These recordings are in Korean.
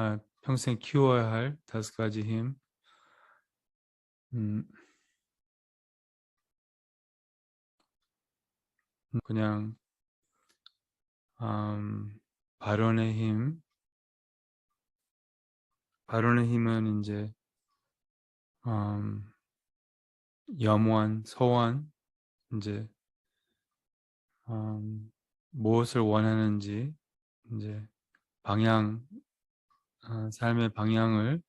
아, 평생 키워야 할 다섯 가지 힘. 음, 그냥 음, 발언의 힘. 발언의 힘은 이제 음, 염원, 서원, 이제 음, 무엇을 원하는지 이제 방향, 아, 삶의 방향을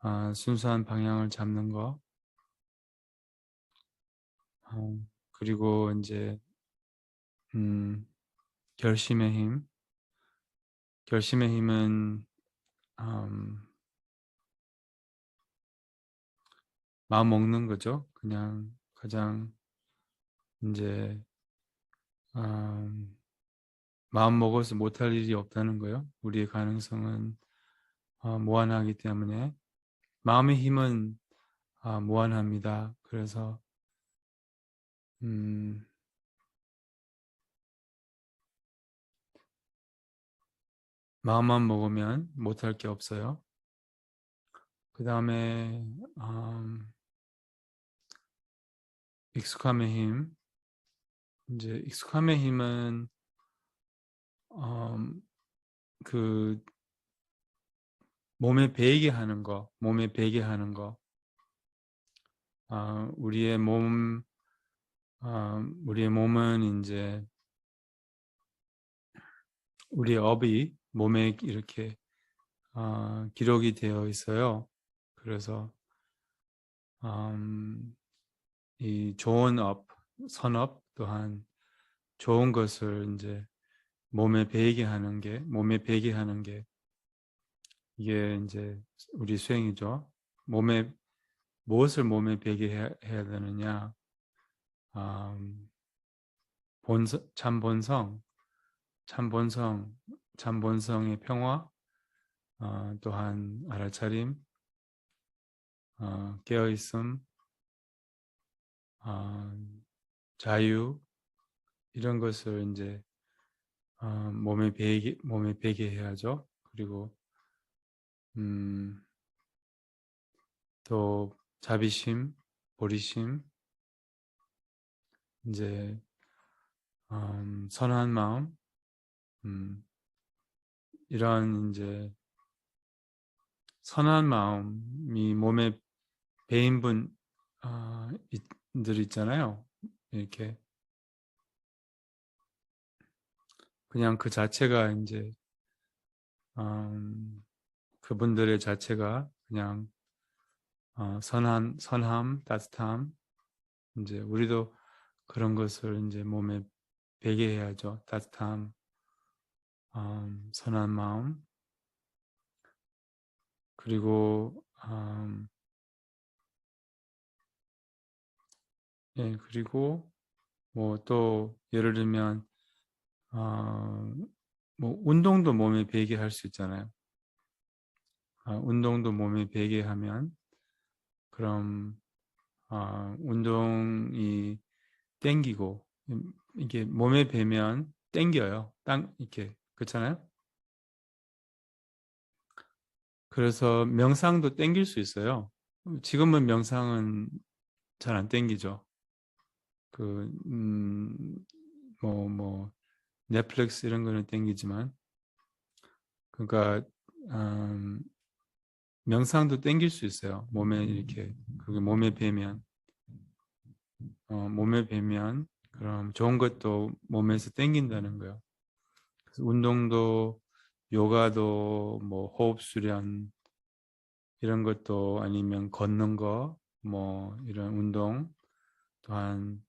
아, 순수한 방향을 잡는 거. 어, 그리고 이제 음, 결심의 힘. 결심의 힘은 음, 마음 먹는 거죠. 그냥 가장 이제 음, 마음 먹어서 못할 일이 없다는 거요. 우리의 가능성은 어, 무한하기 때문에 마음의 힘은 아, 무한합니다. 그래서 음, 마음만 먹으면 못할 게 없어요. 그 다음에 음, 익숙함의 힘. 이제 익숙함의 힘은 음, 그 몸에 배게 하는 거, 몸에 배게 하는 거. 아, 우리의 몸, 아, 우리의 몸은 이제 우리의 업이 몸에 이렇게 아, 기록이 되어 있어요. 그래서 음, 이 좋은 업, 선업 또한 좋은 것을 이제 몸에 배게 하는 게 몸에 배게 하는 게 이게 이제 우리 수행이죠. 몸에 무엇을 몸에 배게 해야, 되느냐? 음, 본성, 참 본성, 참 본성, 참 본성의 평화, 어, 또한 알아차림, 어, 깨어 있음, 어, 자유 이런 것을 이제 어, 몸에 배게 몸에 배게 해야죠. 그리고 음, 또 자비심, 보리심, 이제 음, 선한 마음, 음, 이런 이제 선한 마음이 몸에 배인 분들 어, 있잖아요. 이렇게 그냥 그 자체가 이제 음, 그분들의 자체가 그냥 어, 선한 선함, 따뜻함 이제 우리도 그런 것을 이제 몸에 배게 해야죠. 따뜻함, 음, 선한 마음 그리고 음, 예 그리고 뭐 또 예를 들면 어, 뭐 운동도 몸에 배게 할 수 있잖아요. 아, 운동도 몸에 배게 하면 그럼 아, 운동이 땡기고 이게 몸에 배면 땡겨요. 땅 이렇게 그렇잖아요. 그래서 명상도 땡길 수 있어요. 지금은 명상은 잘 안 땡기죠. 그, 음, 뭐, 뭐, 넷플릭스 이런 거는 땡기지만, 그러니까, 음, 명상도 땡길 수 있어요. 몸에 이렇게, 그게 몸에 배면, 어, 몸에 배면, 그럼 좋은 것도 몸에서 땡긴다는 거예요. 그래서 운동도, 요가도, 뭐, 호흡 수련, 이런 것도 아니면 걷는 거, 뭐, 이런 운동, 또한,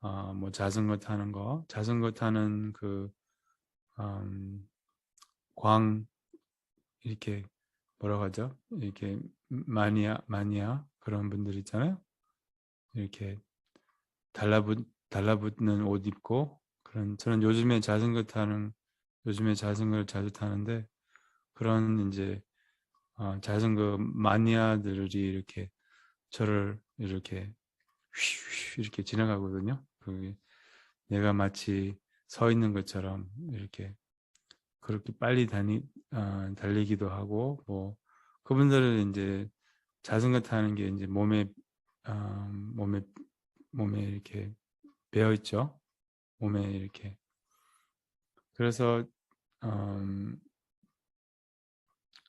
어, 뭐, 자전거 타는 거, 자전거 타는 그, 음, 광, 이렇게, 뭐라고 하죠? 이렇게, 마니아, 마니아, 그런 분들 있잖아요. 이렇게, 달라붙, 달라붙는 옷 입고, 그런, 저는 요즘에 자전거 타는, 요즘에 자전거를 자주 타는데, 그런 이제, 어, 자전거 마니아들이 이렇게 저를 이렇게 휘 이렇게 지나가거든요. 그게 내가 마치 서 있는 것처럼 이렇게 그렇게 빨리 다니 어, 달리기도 하고 뭐 그분들은 이제 자전거 타는 게 이제 몸에 어, 몸에 몸에 이렇게 배어 있죠. 몸에 이렇게 그래서 음,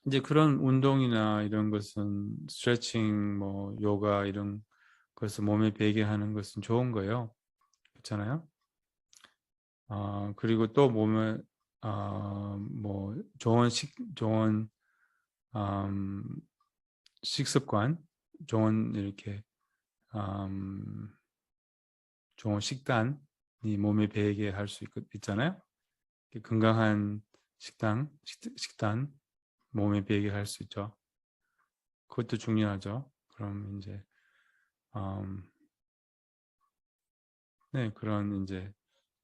이제 그런 운동이나 이런 것은 스트레칭, 뭐 요가 이런 것을 몸에 배게 하는 것은 좋은 거예요. 그렇잖아요. 어, 그리고 또 몸에 어, 뭐 좋은 식 좋은 음, 식습관, 좋은 이렇게 음, 좋은 식단이 몸에 배게 할 수 있잖아요. 건강한 식당, 식, 단 몸에 배게 할 수 있죠. 그것도 중요하죠. 그럼 이제 음, 네 그런 이제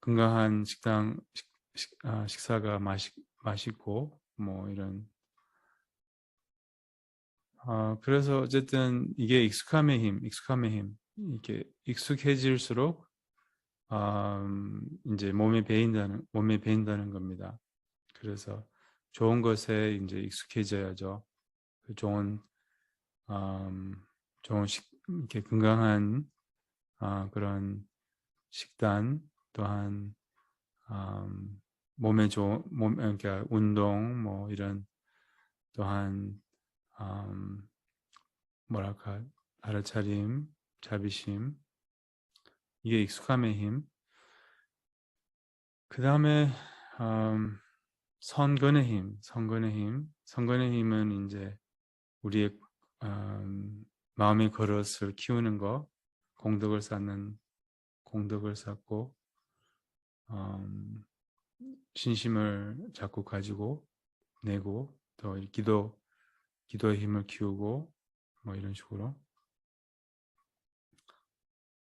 건강한 식당 식, 식, 아, 식사가 맛이, 맛있고 뭐 이런 아, 그래서 어쨌든 이게 익숙함의 힘, 익숙함의 힘 이게 익숙해질수록 음, 이제 몸에 배인다는 몸에 배인다는 겁니다. 그래서 좋은 것에 이제 익숙해져야죠. 그 좋은 음, 좋은 식 이렇게 건강한 아, 그런 식단 또한 음, 몸에 좋은 몸 그러니까 운동 뭐 이런 또한 음, 뭐랄까 알아차림 자비심 이게 익숙함의 힘. 그 다음에 음, 선근의 힘, 선근의 힘, 선근의 힘은 이제 우리의 음, 마음의 그릇을 키우는 거, 공덕을 쌓는 공덕을 쌓고 음, 신심을 자꾸 가지고 내고 또 기도 기도의 힘을 키우고 뭐 이런 식으로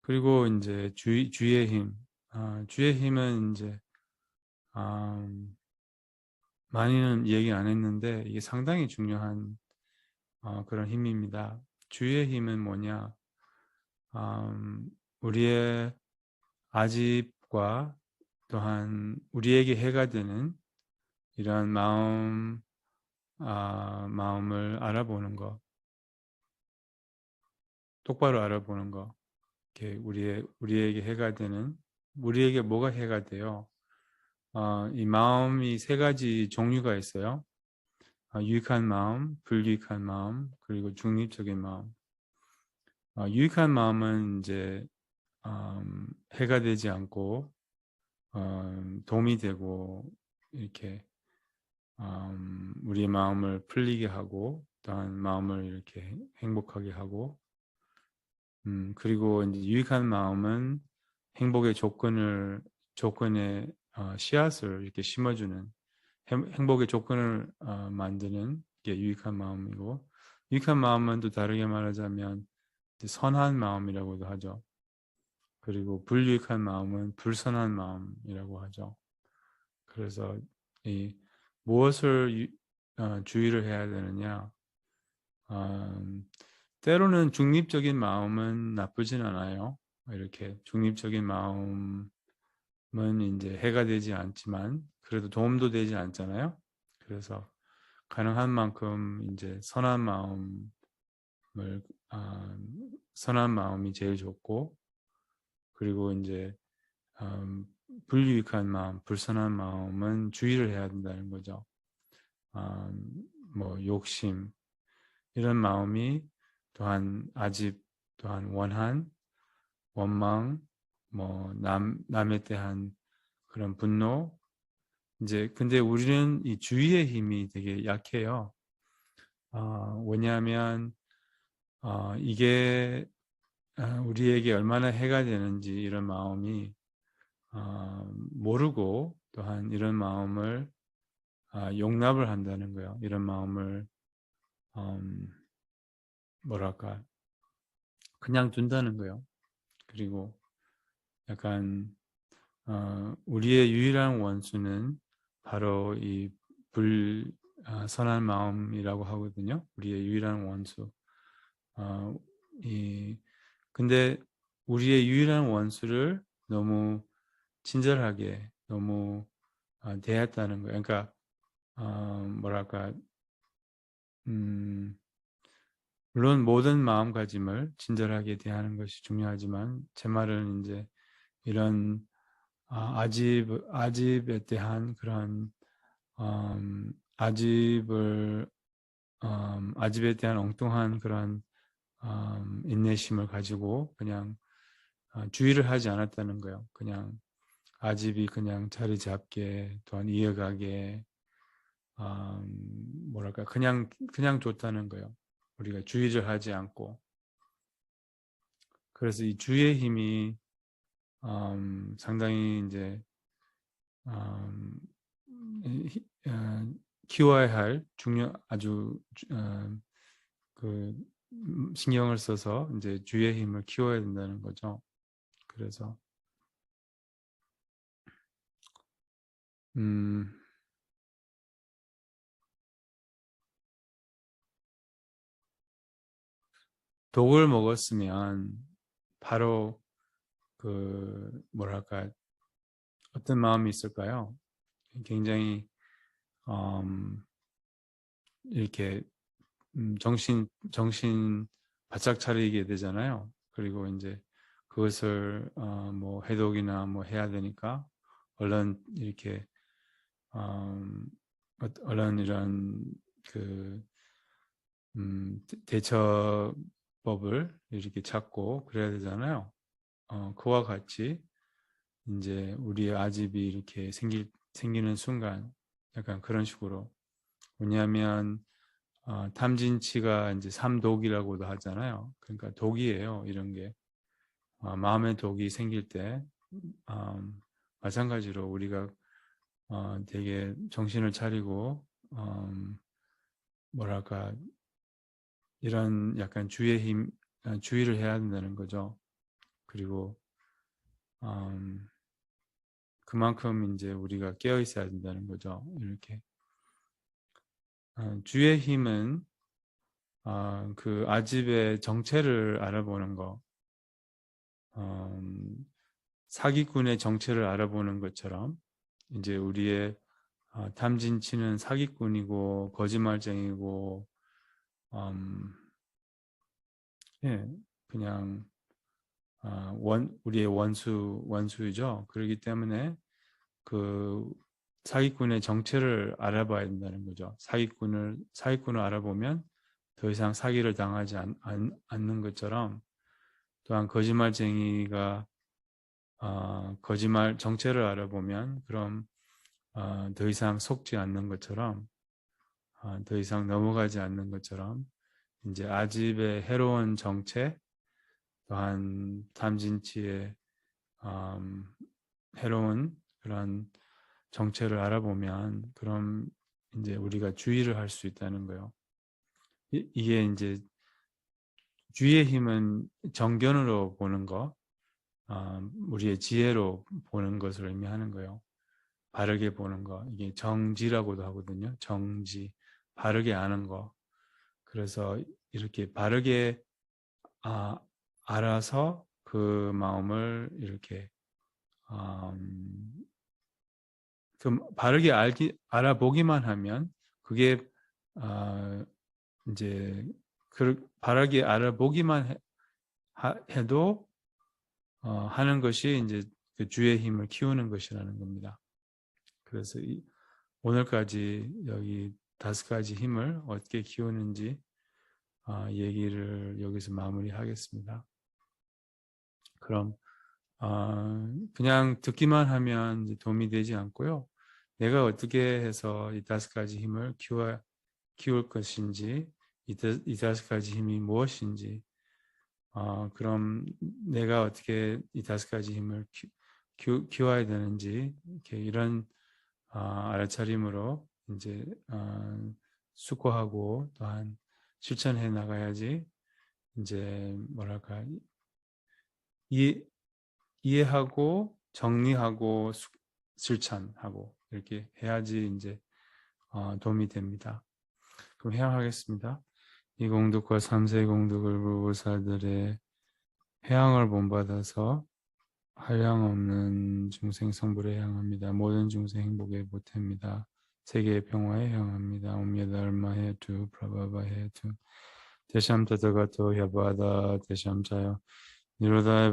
그리고 이제 주, 주의 힘, 아, 주의 힘은 이제 아, 많이는 얘기 안 했는데 이게 상당히 중요한 어, 그런 힘입니다. 주의 힘은 뭐냐? 음, 우리의 아집과 또한 우리에게 해가 되는 이러한 마음, 아, 마음을 알아보는 것, 똑바로 알아보는 것. 이렇게 우리의 우리에게 해가 되는 우리에게 뭐가 해가 돼요? 어, 이 마음이 세 가지 종류가 있어요. 어, 유익한 마음, 불유익한 마음, 그리고 중립적인 마음. 어, 유익한 마음은 이제 음, 해가 되지 않고 음, 도움이 되고 이렇게 음, 우리의 마음을 풀리게 하고 또한 마음을 이렇게 행복하게 하고 음, 그리고 이제 유익한 마음은 행복의 조건을 조건에 어, 씨앗을 이렇게 심어주는 행복의 조건을 어, 만드는 게 유익한 마음이고 유익한 마음은 또 다르게 말하자면 선한 마음이라고도 하죠. 그리고 불유익한 마음은 불선한 마음이라고 하죠. 그래서 이 무엇을 유, 어, 주의를 해야 되느냐? 음, 때로는 중립적인 마음은 나쁘진 않아요. 이렇게 중립적인 마음은 이제 해가 되지 않지만 그래도 도움도 되지 않잖아요. 그래서 가능한 만큼 이제 선한 마음을 아, 선한 마음이 제일 좋고 그리고 이제 음, 불유익한 마음, 불선한 마음은 주의를 해야 된다는 거죠. 음, 뭐 욕심 이런 마음이 또한 아집 또한 원한 원망 뭐 남 남에 대한 그런 분노 이제 근데 우리는 이 주의의 힘이 되게 약해요. 어, 왜냐하면 어, 이게 어, 우리에게 얼마나 해가 되는지 이런 마음이 어, 모르고 또한 이런 마음을 어, 용납을 한다는 거예요. 이런 마음을 음, 뭐랄까 그냥 둔다는 거예요. 그리고 약간 어, 우리의 유일한 원수는 바로 이 불, 어, 선한 마음이라고 하거든요. 우리의 유일한 원수. 어, 이, 근데 우리의 유일한 원수를 너무 친절하게, 너무 어, 대했다는 거예요. 그러니까 어, 뭐랄까 음, 물론 모든 마음가짐을 친절하게 대하는 것이 중요하지만 제 말은 이제 이런 아, 아집 아집에 대한 그런 음, 아집을 음, 아집에 대한 엉뚱한 그런 음, 인내심을 가지고 그냥 어, 주의를 하지 않았다는 거예요. 그냥 아집이 그냥 자리 잡게 또한 이어가게 음, 뭐랄까 그냥 그냥 줬다는 거예요. 우리가 주의를 하지 않고 그래서 이 주의 힘이 음, 상당히 이제 음, 히- 어, 키워야 할 중요 아주 어, 그 음, 신경을 써서 이제 주의 힘을 키워야 된다는 거죠. 그래서 음, 독을 먹었으면 바로 그 뭐랄까 어떤 마음이 있을까요? 굉장히 음, 이렇게 음, 정신 정신 바짝 차리게 되잖아요. 그리고 이제 그것을 어, 뭐 해독이나 뭐 해야 되니까 얼른 이렇게 음, 어- 얼른 이런 그 음, 대- 대처법을 이렇게 찾고 그래야 되잖아요. 어, 그와 같이 이제 우리의 아집이 이렇게 생길 생기는 순간 약간 그런 식으로 왜냐하면 어, 탐진치가 이제 삼독이라고도 하잖아요. 그러니까 독이에요. 이런 게 어, 마음의 독이 생길 때 음, 마찬가지로 우리가 어, 되게 정신을 차리고 음, 뭐랄까 이런 약간 주의 힘 어, 주의를 해야 된다는 거죠. 그리고 음, 그만큼 이제 우리가 깨어 있어야 된다는 거죠. 이렇게 어, 주의 힘은 어, 그 아집의 정체를 알아보는 거, 음, 사기꾼의 정체를 알아보는 것처럼 이제 우리의 어, 탐진치는 사기꾼이고 거짓말쟁이고 음, 예, 그냥 어, 원 우리의 원수 원수이죠. 그렇기 때문에 그 사기꾼의 정체를 알아봐야 된다는 거죠. 사기꾼을 사기꾼을 알아보면 더 이상 사기를 당하지 않, 않, 않는 것처럼 또한 거짓말쟁이가 어, 거짓말 정체를 알아보면 그럼 어, 더 이상 속지 않는 것처럼 어, 더 이상 넘어가지 않는 것처럼 이제 아집의 해로운 정체 또한 탐진치의 음, 해로운 그런 정체를 알아보면 그럼 이제 우리가 주의를 할 수 있다는 거예요. 이, 이게 이제 주의의 힘은 정견으로 보는 거, 어, 우리의 지혜로 보는 것을 의미하는 거예요. 바르게 보는 거, 이게 정지라고도 하거든요. 정지, 바르게 아는 거. 그래서 이렇게 바르게 아, 알아서 그 마음을 이렇게 음, 그 바르게 알기 알아보기만 하면 그게 어, 이제 그 바르게 알아보기만 해, 하, 해도 어, 하는 것이 이제 그 주의 힘을 키우는 것이라는 겁니다. 그래서 이, 오늘까지 여기 다섯 가지 힘을 어떻게 키우는지 어, 얘기를 여기서 마무리하겠습니다. 그럼 어, 그냥 듣기만 하면 도움이 되지 않고요. 내가 어떻게 해서 이 다섯 가지 힘을 키워, 키울 것인지, 이, 다- 이 다섯 가지 힘이 무엇인지, 어, 그럼 내가 어떻게 이 다섯 가지 힘을 키, 키, 키워야 되는지, 이렇게 이런 어, 알아차림으로 이제 어, 숙고하고 또한 실천해 나가야지 이제 뭐랄까 이 이해하고 정리하고 수- 실천하고 이렇게 해야지 이제 어, 도움이 됩니다. 그럼 해양하겠습니다. 이 공덕과 삼세 공덕을 불보살들의 해양을 본받아서 한량 없는 중생 성불에 향합니다. 모든 중생 행복에 보탭니다. 세계의 평화에 향합니다. 옴야달마 해투 프라바바 해투 대샴 타타가토 야바다 대샴 자요 니로다이